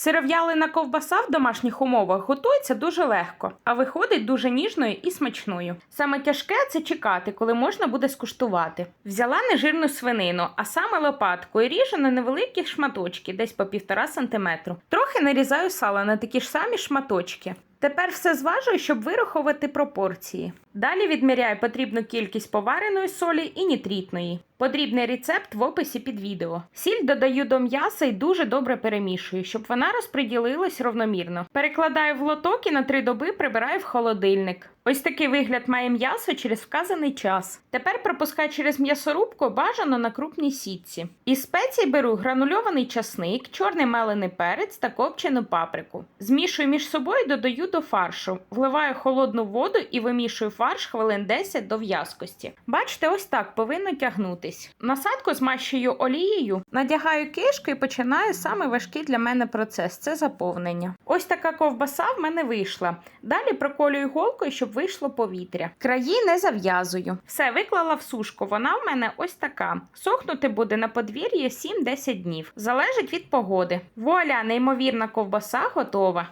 Сиров'ялина ковбаса в домашніх умовах готується дуже легко, а виходить дуже ніжною і смачною. Саме тяжке це чекати, коли можна буде скуштувати. Взяла нежирну свинину, а саме лопатку, і ріжу на невеликі шматочки, десь по півтора сантиметру. Трохи нарізаю сало на такі ж самі шматочки. Тепер все зважую, щоб вирахувати пропорції. Далі відміряю потрібну кількість повареної солі і нітрітної. Потрібний рецепт в описі під відео. Сіль додаю до м'яса і дуже добре перемішую, щоб вона розподілилась ровномірно. Перекладаю в лоток і на три доби прибираю в холодильник. Ось такий вигляд має м'ясо через вказаний час. Тепер пропускаю через м'ясорубку бажано на крупній сітці. Із спецій беру гранульований часник, чорний мелений перець та копчену паприку. Змішую між собою, додаю до фаршу, вливаю холодну воду і вимішую фарш хвилин 10 до в'язкості. Бачите, ось так повинно тягнутись. Насадку змащую олією, надягаю кишку і починаю саме важкий для мене процес це заповнення. Ось така ковбаса в мене вийшла. Далі проколюю голкою, щоб вийшло повітря. Краї не зав'язую. Все виклала в сушку. Вона в мене ось така. Сохнути буде на подвір'ї 7-10 днів. Залежить від погоди. Воля, неймовірна ковбаса готова.